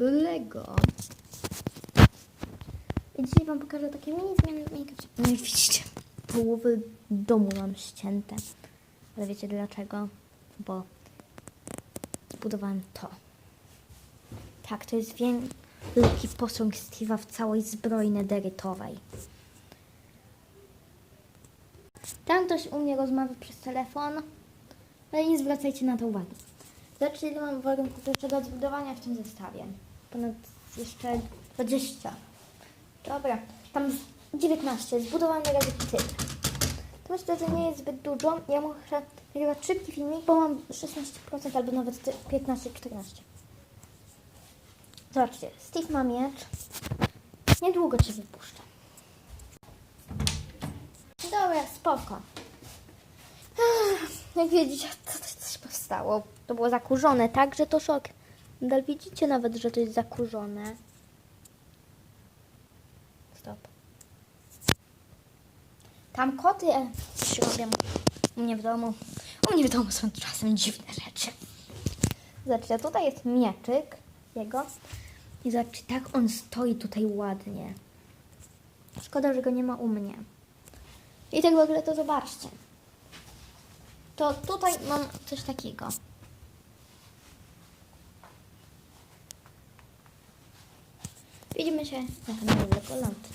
Lego. I dzisiaj wam pokażę takie mini zmiany w Minecrafcie. Nie widzicie, połowy domu mam ścięte. Ale wiecie dlaczego? Bo zbudowałem to. Tak, to jest wielki posąg Steve'a w całej zbroi nederytowej. Tam ktoś u mnie rozmawia przez telefon, ale nie zwracajcie na to uwagi. Zobaczcie, ile mam warunków jeszcze do odbudowania w tym zestawie. Ponad jeszcze 20. Dobra, tam z 19, zbudowany razy. To myślę, że nie jest zbyt dużo. Ja muszę nagrywać szybki filmik, bo mam 16% albo nawet 15-14. Zobaczcie, Steve ma miecz. Niedługo Cię wypuszczę. Dobra, spoko. Jak widzicie, to coś, powstało. To było zakurzone, tak, że to szok. Nadal widzicie nawet, że to jest zakurzone. Stop. Tam koty e, coś robią u mnie w domu. U mnie w domu są czasem dziwne rzeczy. Zobaczcie, tutaj jest mieczyk jego. I zobaczcie, tak on stoi tutaj ładnie. Szkoda, że go nie ma u mnie. I tak w ogóle to zobaczcie. To tutaj mam coś takiego. Widzimy się na kanale Legoland.